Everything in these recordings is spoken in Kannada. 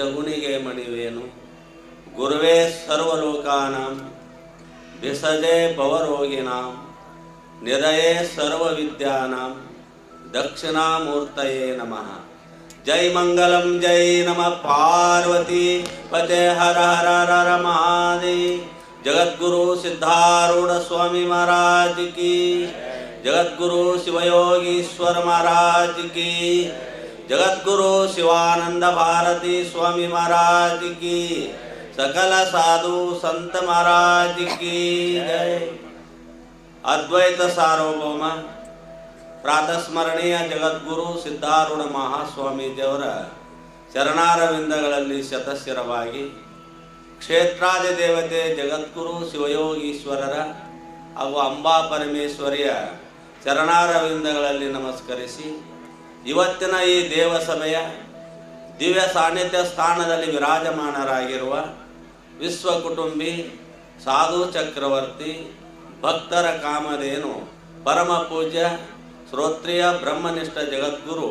ಸಾಧು ಮಡಿವೇನು ಗುರುವೇ ಸರ್ವಲೋಕಾನಾಂ ವಿಸಜೆ ಭವರೋಗಿನಾಂ ನಿರಯೇ ಸರ್ವವಿದ್ಯಾನಾಂ, ದಕ್ಷಿಣಾಮೂರ್ತಯೇ ನಮಃ. ಜೈ ಮಂಗಲಂ, ಜೈ ನಮ ಪಾರ್ವತಿ, ಪತೆ ಹರ ಹರ ಹರ ಮಹಾದೇವ್. ಜಗದ್ಗುರು ಸಿದ್ಧಾರೂಢ ಸ್ವಾಮಿ ಮಹಾರಾಜ್ ಕಿ ಜಗದ್ಗುರು ಶಿವಯೋಗೀಶ್ವರ ಮಹಾರಾಜ್ ಕಿ ಜಗದ್ಗುರು ಶಿವಾನಂದ ಭಾರತಿ ಸ್ವಾಮಿ ಮಹಾರಾಜ್ ಕಿ. ಸಕಲ ಸಾಧು ಸಂತ ಮಹಾರಾಜ್ ಕಿ ಜಯ ಅದ್ವೈತ ಸಾರ್ವಭೌಮ, ಪ್ರಾತಸ್ಮರಣೀಯ ಜಗದ್ಗುರು ಸಿದ್ಧಾರೂಢ ಮಹಾಸ್ವಾಮೀಜಿಯವರ ಚರಣಾರವಿಂದಗಳಲ್ಲಿ ಶತಶಿರವಾಗಿ ಕ್ಷೇತ್ರಾದಿ ದೇವತೆ ಜಗದ್ಗುರು ಶಿವಯೋಗೀಶ್ವರರ ಹಾಗೂ ಅಂಬಾ ಪರಮೇಶ್ವರಿಯ ಚರಣಾರವಿಂದಗಳಲ್ಲಿ ನಮಸ್ಕರಿಸಿ ಇವತ್ತಿನ ಈ ದೇವಸಭೆಯ ದಿವ್ಯ ಸಾನ್ನಿಧ್ಯ ಸ್ಥಾನದಲ್ಲಿ ವಿರಾಜಮಾನರಾಗಿರುವ ವಿಶ್ವ ಕುಟುಂಬಿ ಸಾಧು ಚಕ್ರವರ್ತಿ ಭಕ್ತರ ಕಾಮಧೇನು, ಪರಮ ಪೂಜ್ಯ, ಶ್ರೋತ್ರಿಯ ಬ್ರಹ್ಮನಿಷ್ಠ ಜಗದ್ಗುರು,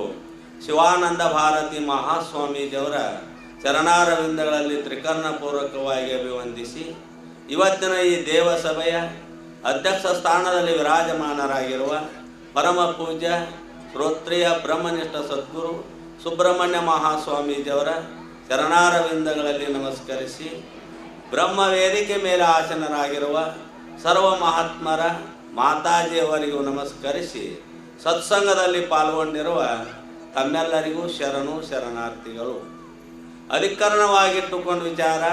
ಶಿವಾನಂದ ಭಾರತಿ ಮಹಾಸ್ವಾಮೀಜಿಯವರ ಚರಣಾರವಿಂದಗಳಲ್ಲಿ ತ್ರಿಕರ್ಣಪೂರ್ವಕವಾಗಿ ಅಭಿವಂದಿಸಿ, ಇವತ್ತಿನ ಈ ದೇವಸಭೆಯ ಅಧ್ಯಕ್ಷ ಸ್ಥಾನದಲ್ಲಿ ವಿರಾಜಮಾನರಾಗಿರುವ ಪರಮ ಪೂಜ್ಯ ಶ್ರೋತ್ರಿಯ ಬ್ರಹ್ಮನಿಷ್ಠ ಸದ್ಗುರು ಸುಬ್ರಹ್ಮಣ್ಯ ಮಹಾಸ್ವಾಮೀಜಿಯವರ ಚರಣಾರವಿಂದಗಳಲ್ಲಿ ನಮಸ್ಕರಿಸಿ ಬ್ರಹ್ಮ ವೇದಿಕೆ ಮೇಲೆ ಆಸನರಾಗಿರುವ ಸರ್ವ ಮಹಾತ್ಮರ ಮಾತಾಜಿಯವರಿಗೂ ನಮಸ್ಕರಿಸಿ ಸತ್ಸಂಗದಲ್ಲಿ ಪಾಲ್ಗೊಂಡಿರುವ ತಮ್ಮೆಲ್ಲರಿಗೂ ಶರಣು ಶರಣಾರ್ಥಿಗಳು. ಅಧಿಕರಣವಾಗಿಟ್ಟುಕೊಂಡು ವಿಚಾರ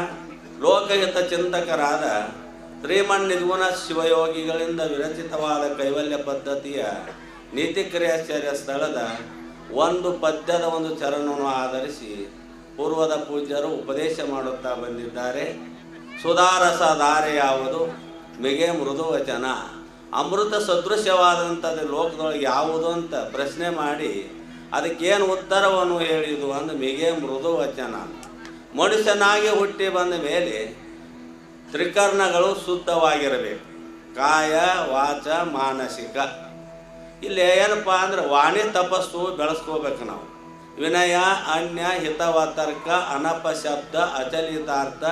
ಲೋಕಹಿತ ಚಿಂತಕರಾದ ಶ್ರೀಮನ್ ನಿರ್ಗುಣ ಶಿವಯೋಗಿಗಳಿಂದ ವಿರಚಿತವಾದ ಕೈವಲ್ಯ ಪದ್ಧತಿಯ ನೀತಿ ಕ್ರಿಯಾಚಾರ್ಯ ಸ್ಥಳದ ಒಂದು ಪದ್ಯದ ಒಂದು ಚರಣವನ್ನು ಆಧರಿಸಿ ಪೂರ್ವದ ಪೂಜ್ಯರು ಉಪದೇಶ ಮಾಡುತ್ತಾ ಬಂದಿದ್ದಾರೆ. ಸುಧಾರಸ ಧಾರೆ ಯಾವುದು? ಮಿಗೆ ಮೃದು ವಚನ. ಅಮೃತ ಸದೃಶ್ಯವಾದಂಥದ್ದು ಲೋಕದೊಳಗೆ ಯಾವುದು ಅಂತ ಪ್ರಶ್ನೆ ಮಾಡಿ ಅದಕ್ಕೇನು ಉತ್ತರವನ್ನು ಹೇಳಿದು ಅಂದ್ರೆ ಮಿಗೆ ಮೃದು ವಚನ. ಮನುಷ್ಯನಾಗಿ ಹುಟ್ಟಿ ಬಂದ ಮೇಲೆ ತ್ರಿಕರ್ಣಗಳು ಶುದ್ಧವಾಗಿರಬೇಕು. ಕಾಯ, ವಾಚ, ಮಾನಸಿಕ. ಇಲ್ಲಿ ಏನಪ್ಪ ಅಂದ್ರೆ ವಾಣಿ ತಪಸ್ಸು ಬೆಳೆಸ್ಕೋಬೇಕು ನಾವು. ವಿನಯ, ಅನ್ಯ, ಹಿತವತರ್ಕ, ಅನಪಶಬ್ದ, ಅಚಲಿತಾರ್ಥ,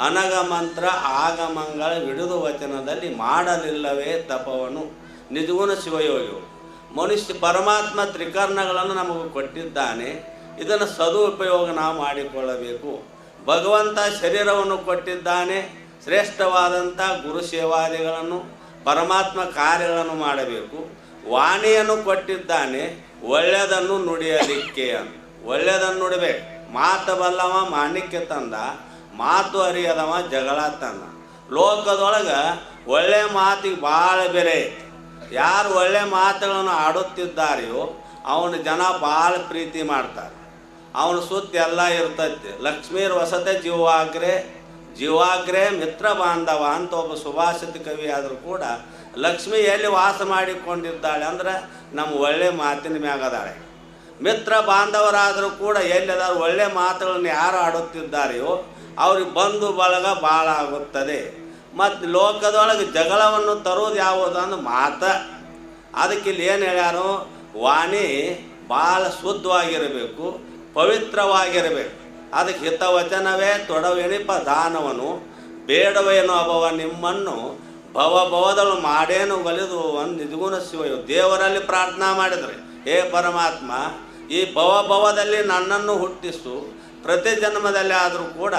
ಅನಗಮಂತ್ರ, ಆಗಮಂಗಳ ಹಿಡಿದು ವಚನದಲ್ಲಿ ಮಾಡಲಿಲ್ಲವೇ ತಪವನ್ನು. ನಿಜವೂ ಶಿವಯೋಗಿಯು. ಮನುಷ್ಯ ಪರಮಾತ್ಮ ತ್ರಿಕರ್ಣಗಳನ್ನು ನಮಗೆ ಕೊಟ್ಟಿದ್ದಾನೆ. ಇದನ್ನು ಸದುಪಯೋಗ ನಾವು ಮಾಡಿಕೊಳ್ಳಬೇಕು. ಭಗವಂತ ಶರೀರವನ್ನು ಕೊಟ್ಟಿದ್ದಾನೆ. ಶ್ರೇಷ್ಠವಾದಂಥ ಗುರು ಸೇವಾದಿಗಳನ್ನು, ಪರಮಾತ್ಮ ಕಾರ್ಯಗಳನ್ನು ಮಾಡಬೇಕು. ವಾಣಿಯನ್ನು ಕೊಟ್ಟಿದ್ದಾನೆ, ಒಳ್ಳೆಯದನ್ನು ನುಡಿಯಲಿಕ್ಕೆ ಅಂತ ಒಳ್ಳೆಯದನ್ನು ನುಡಿಬೇಕು. ಮಾತು ಬಲ್ಲವ ಮಾಣಿಕ್ಯ ತಂದ, ಮಾತು ಅರಿಯದವ ಜಗಳ ತಂದ. ಲೋಕದೊಳಗೆ ಒಳ್ಳೆ ಮಾತಿಗೆ ಭಾಳ ಬೆಲೆ ಐತಿ. ಯಾರು ಒಳ್ಳೆ ಮಾತುಗಳನ್ನು ಆಡುತ್ತಿದ್ದಾರೆಯೋ, ಅವನು ಜನ ಭಾಳ ಪ್ರೀತಿ ಮಾಡ್ತಾರೆ. ಅವನ ಸುತ್ತ ಎಲ್ಲ ಇರ್ತೈತಿ. ಲಕ್ಷ್ಮೀರ್ ವಸತೆ ಜೀವಾಗ್ರೆ ಜೀವಾಗ್ರೆ ಮಿತ್ರ ಬಾಂಧವ ಅಂತ ಒಬ್ಬ ಸುಭಾಷಿತ ಕವಿ ಆದರೂ ಕೂಡ ಲಕ್ಷ್ಮಿ ಎಲ್ಲಿ ವಾಸ ಮಾಡಿಕೊಂಡಿದ್ದಾಳೆ ಅಂದ್ರೆ ನಮ್ಮ ಒಳ್ಳೆ ಮಾತಿನ ಮ್ಯಾಗದಾಳೆ ಮಿತ್ರ ಬಾಂಧವರಾದರೂ ಕೂಡ ಎಲ್ಲಿದಾರು ಒಳ್ಳೆ ಮಾತುಗಳನ್ನು ಯಾರು ಆಡುತ್ತಿದ್ದಾರೆಯೋ ಅವ್ರಿಗೆ ಬಂಧು ಬಳಗ ಭಾಳ ಆಗುತ್ತದೆ. ಮತ್ತು ಲೋಕದೊಳಗೆ ಜಗಳವನ್ನು ತರೋದು ಯಾವುದು ಅಂದ್ರೆ ಮಾತ. ಅದಕ್ಕೆ ಇಲ್ಲಿ ಏನು ಹೇಳ್ಯಾರು? ವಾಣಿ ಭಾಳ ಶುದ್ಧವಾಗಿರಬೇಕು, ಪವಿತ್ರವಾಗಿರಬೇಕು. ಅದಕ್ಕೆ ಹಿತವಚನವೇ ತೊಡವೆಣಿಪ ದಾನವನು ಬೇಡವೇನು ಅಭವ ನಿಮ್ಮನ್ನು, ಭವ ಭವದಳು ಮಾಡೇನು ಒಲಿದು ಒಂದು ನಿಜಗುಣ ಶಿವ ದೇವರಲ್ಲಿ ಪ್ರಾರ್ಥನಾ ಮಾಡಿದರೆ, ಹೇ ಪರಮಾತ್ಮ, ಈ ಭವ ಭವದಲ್ಲಿ ನನ್ನನ್ನು ಹುಟ್ಟಿಸು. ಪ್ರತಿ ಜನ್ಮದಲ್ಲಿ ಆದರೂ ಕೂಡ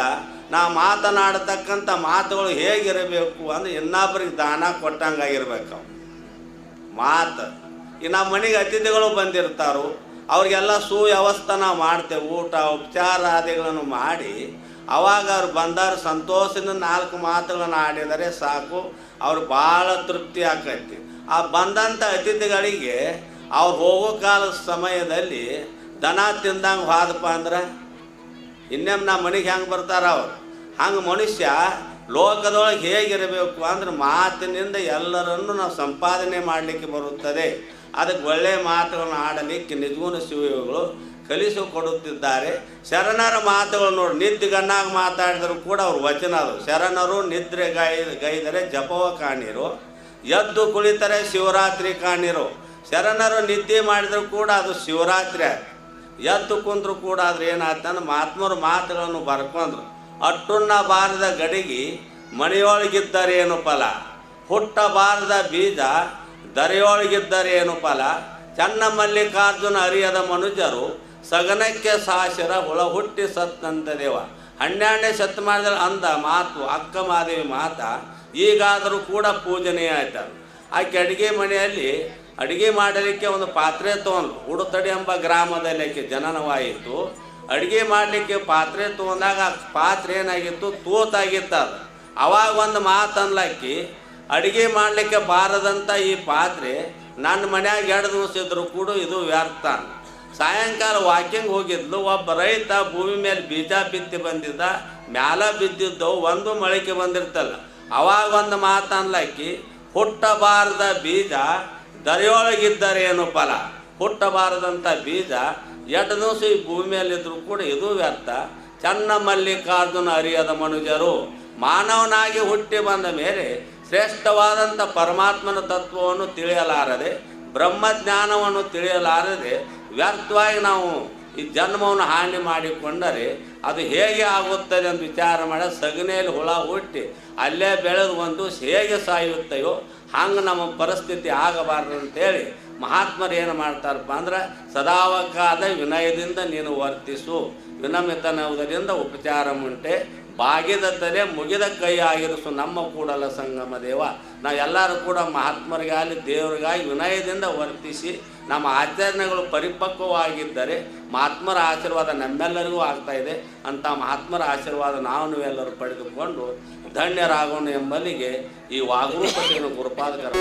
ನಾ ಮಾತನಾಡತಕ್ಕಂಥ ಮಾತುಗಳು ಹೇಗಿರಬೇಕು ಅಂದ್ರೆ ಇನ್ನೊಬ್ಬರಿಗೆ ದಾನ ಕೊಟ್ಟಂಗಾಗಿರ್ಬೇಕು. ಮಾತು. ಈ ನಮ್ಮ ಮನೆಗೆ ಅತಿಥಿಗಳು ಬಂದಿರ್ತಾರೋ. ಅವ್ರಿಗೆಲ್ಲ ಸುವ್ಯವಸ್ಥನ ಮಾಡ್ತೇವೆ, ಊಟ, ಉಪಚಾರ ಆದಿಗಳನ್ನು ಮಾಡಿ, ಅವಾಗ ಅವ್ರು ಬಂದವ್ರು ಸಂತೋಷದಿಂದ ನಾಲ್ಕು ಮಾತುಗಳನ್ನು ಆಡಿದರೆ ಸಾಕು, ಅವ್ರು ಭಾಳ ತೃಪ್ತಿ ಆಕೈತಿ. ಆ ಬಂದಂಥ ಅತಿಥಿಗಳಿಗೆ ಅವ್ರು ಹೋಗೋ ಕಾಲದ ಸಮಯದಲ್ಲಿ ದನ ತಿಂದಂಗೆ ಹೋದಪ್ಪ ಅಂದ್ರೆ, ಇನ್ನೇಮ್ ನಮ್ಮ ಮನೆಗೆ ಹೆಂಗೆ ಬರ್ತಾರ ಅವ್ರು? ಹಂಗೆ ಮನುಷ್ಯ ಲೋಕದೊಳಗೆ ಹೇಗಿರಬೇಕು ಅಂದ್ರೆ ಮಾತಿನಿಂದ ಎಲ್ಲರನ್ನು ನಾವು ಸಂಪಾದನೆ ಮಾಡಲಿಕ್ಕೆ ಬರುತ್ತದೆ. ಅದಕ್ಕೆ ಒಳ್ಳೆಯ ಮಾತುಗಳನ್ನು ಆಡಲಿಕ್ಕೆ ನಿಜಗುಣ ಶಿವಯೋಗಿಗಳು ಕಲಿಸಿಕೊಡುತ್ತಿದ್ದಾರೆ ಶರಣರ ಮಾತುಗಳು ನೋಡಿ ನಿದ್ದೆ ಗಣ್ಣಾಗಿ ಮಾತಾಡಿದ್ರು ಕೂಡ ಅವ್ರ ವಚನ ಅದು. ಶರಣರು ನಿದ್ರೆ ಗೈ, ಗೈದರೆ ಜಪವ ಕಾಣಿರು. ಎದ್ದು ಕುಳಿತರೆ ಶಿವರಾತ್ರಿ ಕಾಣಿರು. ಶರಣರು ನಿದ್ದೆ ಮಾಡಿದರೂ ಕೂಡ ಅದು ಶಿವರಾತ್ರಿ ಎದ್ದು ಕುಂದ್ರು ಕೂಡ ಆದ್ರೆ ಏನಾಯ್ತಂದ್ರೆ ಮಹಾತ್ಮರ ಮಾತುಗಳನ್ನು ಬರ್ಕೊಂಡ್ರು. ಅಟ್ಟುಣ್ಣ ಬಾರದ ಗಡಿಗೆ ಮನೆಯೊಳಗಿದ್ದರೇನು ಫಲ? ಹುಟ್ಟಬಾರದ ಬೀಜ ದರೆಯೊಳಗಿದ್ದರೇನು ಫಲ? ಚನ್ನ ಮಲ್ಲಿಕಾರ್ಜುನ ಅರಿಯದ ಮನುಜರು ಸಗನಕ್ಕೆ ಸಾಶರ ಹುಳ ಹುಟ್ಟಿ ಸತ್ತಂತ ದೇವ. ಹನ್ನೆರಡನೇ ಶತಮಾನದಲ್ಲಿ ಅಂದ ಮಾತು, ಅಕ್ಕ ಮಾದೇವಿ ಮಾತ, ಈಗಾದರೂ ಕೂಡ ಪೂಜನೀಯ ಆಯ್ತದ ಆಕೆ ಅಡುಗೆ ಮನೆಯಲ್ಲಿ ಅಡುಗೆ ಮಾಡಲಿಕ್ಕೆ ಒಂದು ಪಾತ್ರೆ ತೊಗೊಂಡು ಉಡುತಡಿ ಎಂಬ ಗ್ರಾಮದಲ್ಲಿ ಆಕೆ ಜನನವಾಯಿತು. ಅಡುಗೆ ಮಾಡಲಿಕ್ಕೆ ಪಾತ್ರೆ ತೊಗೊಂಡಾಗ ಆ ಪಾತ್ರೆ ಏನಾಗಿತ್ತು? ತೂತಾಗಿತ್ತು ಅವಾಗ ಒಂದು ಮಾತು ಅನ್ಲಾಕಿ ಅಡುಗೆ ಮಾಡಲಿಕ್ಕೆ ಬಾರದಂಥ ಈ ಪಾತ್ರೆ ನನ್ನ ಮನ್ಯಾಗ ಎರಡು ದಿವಸ ಇದ್ರು ಕೂಡ ಇದು ವ್ಯರ್ಥ. ಸಾಯಂಕಾಲ ವಾಕಿಂಗ್ ಹೋಗಿದ್ಲು, ಒಬ್ಬ ರೈತ ಭೂಮಿ ಮೇಲೆ ಬೀಜ ಬಿತ್ತಿ ಬಂದಿದ್ದ, ಮ್ಯಾಲ ಬಿದ್ದಿದ್ದು ಒಂದು ಮೊಳಕೆ ಬಂದಿರ್ತಲ್ಲ. ಅವಾಗ ಒಂದು ಮಾತು ಅನ್ಲಾಕಿ ಹುಟ್ಟಬಾರದ ಬೀಜ ದರೆಯೊಳಗಿದ್ದರೇನು ಫಲ? ಹುಟ್ಟಬಾರದಂಥ ಬೀಜ ಎರಡು ದಿವಸ ಈ ಭೂಮಿ ಮೇಲಿದ್ರು ಕೂಡ ಇದು ವ್ಯರ್ಥ. ಚನ್ನ ಮಲ್ಲಿಕಾರ್ಜುನ ಅರಿಯದ ಮನುಜರು ಮಾನವನಾಗಿ ಹುಟ್ಟಿ ಬಂದ ಮೇಲೆ ಶ್ರೇಷ್ಠವಾದಂಥ ಪರಮಾತ್ಮನ ತತ್ವವನ್ನು ತಿಳಿಯಲಾರದೆ, ಬ್ರಹ್ಮಜ್ಞಾನವನ್ನು ತಿಳಿಯಲಾರದೆ, ವ್ಯರ್ಥವಾಗಿ ನಾವು ಈ ಜನ್ಮವನ್ನು ಹಾನಿ ಮಾಡಿಕೊಂಡರೆ ಅದು ಹೇಗೆ ಆಗುತ್ತದೆ ಅಂತ ವಿಚಾರ ಮಾಡಿ ಸಗಣಿಯಲ್ಲಿ ಹುಳ ಹುಟ್ಟಿ ಅಲ್ಲೇ ಬೆಳೆದು ಒಂದು ಹೇಗೆ ಸಾಯುತ್ತೆಯೋ, ಹಂಗೆ ನಮ್ಮ ಪರಿಸ್ಥಿತಿ ಆಗಬಾರ್ದು ಅಂತೇಳಿ ಮಹಾತ್ಮರು ಏನು ಮಾಡ್ತಾರಪ್ಪ ಅಂದ್ರೆ, ಸದಾವಕಾದ ವಿನಯದಿಂದ ನೀನು ವರ್ತಿಸು ವಿನಮಿತನವುದರಿಂದ ಉಪಚಾರ ಮುಂಟೆ ಬಾಗಿದ ತಲೆ ಮುಗಿದ ಕೈ ಆಗಿರಿಸು ನಮ್ಮ ಕೂಡಲ ಸಂಗಮ ದೇವ. ನಾವು ಎಲ್ಲರೂ ಕೂಡ ಮಹಾತ್ಮರಿಗಾಗಲಿ ದೇವರಿಗಾಗಿ ವಿನಯದಿಂದ ವರ್ತಿಸಿ ನಮ್ಮ ಆಚರಣೆಗಳು ಪರಿಪಕ್ವವಾಗಿದ್ದರೆ ಮಹಾತ್ಮರ ಆಶೀರ್ವಾದ ನಮ್ಮೆಲ್ಲರಿಗೂ ಆಗ್ತಾ ಇದೆ. ಅಂಥ ಮಹಾತ್ಮರ ಆಶೀರ್ವಾದ ನಾವು ನೀವೆಲ್ಲರೂ ಪಡೆದುಕೊಂಡು ಧನ್ಯರಾಗೋಣ ಎಂಬಲ್ಲಿಗೆ ಈ ವಾಗ್ರೂಪತೆಯನ್ನು ಗುರುಪಾದಕರ